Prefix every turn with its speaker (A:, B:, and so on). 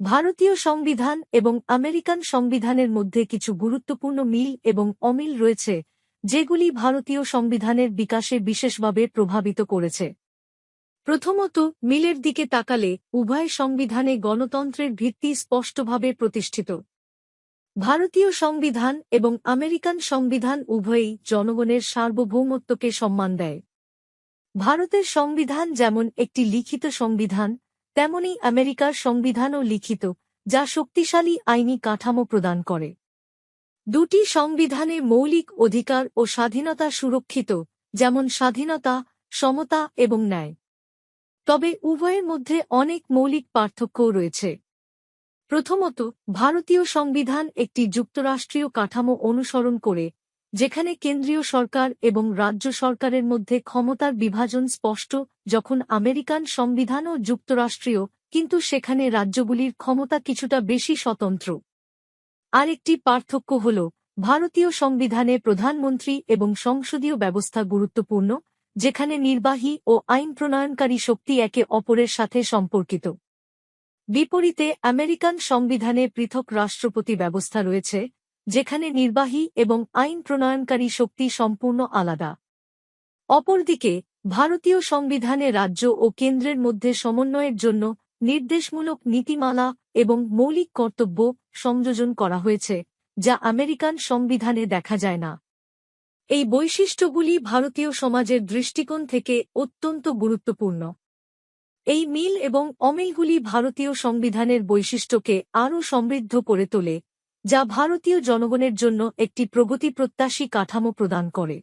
A: ভারতীয় সংবিধান এবং আমেরিকান সংবিধানের মধ্যে কিছু গুরুত্বপূর্ণ মিল এবং অমিল রয়েছে, যেগুলি ভারতীয় সংবিধানের বিকাশে বিশেষভাবে প্রভাবিত করেছে। প্রথমত, মিলের দিকে তাকালে উভয় সংবিধানে গণতন্ত্রের ভিত্তি স্পষ্টভাবে প্রতিষ্ঠিত। ভারতীয় সংবিধান এবং আমেরিকান সংবিধান উভয়ই জনগণের সার্বভৌমত্বকে সম্মান দেয়। ভারতের সংবিধান যেমন একটি লিখিত সংবিধান তেমনি আমেরিকার সংবিধানও লিখিত, যা শক্তিশালী আইনি কাঠামো প্রদান করে। দুটি সংবিধানে মৌলিক অধিকার ও স্বাধীনতা সুরক্ষিত, যেমন স্বাধীনতা, সমতা এবং ন্যায়। তবে উভয়ের মধ্যে অনেক মৌলিক পার্থক্যও রয়েছে। প্রথমত, ভারতীয় সংবিধান একটি যুক্তরাষ্ট্রীয় কাঠামো অনুসরণ করে যেখানে কেন্দ্রীয় সরকার এবং রাজ্য সরকারের মধ্যে ক্ষমতার বিভাজন স্পষ্ট, যখন আমেরিকান সংবিধানও যুক্তরাষ্ট্রীয়, কিন্তু সেখানে রাজ্যগুলির ক্ষমতা কিছুটা বেশি স্বতন্ত্র। আরেকটি পার্থক্য হল, ভারতীয় সংবিধানে প্রধানমন্ত্রী এবং সংসদীয় ব্যবস্থা গুরুত্বপূর্ণ, যেখানে নির্বাহী ও আইন প্রণয়নকারী শক্তি একে অপরের সাথে সম্পর্কিত। বিপরীতে আমেরিকান সংবিধানে পৃথক রাষ্ট্রপতি ব্যবস্থা রয়েছে যেখানে নির্বাহী এবং আইন প্রণয়নকারী শক্তি সম্পূর্ণ আলাদা। অপরদিকে, ভারতীয় সংবিধানে রাজ্য ও কেন্দ্রের মধ্যে সমন্বয়ের জন্য নির্দেশমূলক নীতিমালা এবং মৌলিক কর্তব্য সংযোজন করা হয়েছে, যা আমেরিকান সংবিধানে দেখা যায় না। এই বৈশিষ্ট্যগুলি ভারতীয় সমাজের দৃষ্টিকোণ থেকে অত্যন্ত গুরুত্বপূর্ণ। এই মিল এবং অমিলগুলি ভারতীয় সংবিধানের বৈশিষ্ট্যকে আরও সমৃদ্ধ করে তোলে। যা ভারতীয় জনগণের জন্য একটি প্রগতি প্রত্যাশী কাঠামো প্রদান করে।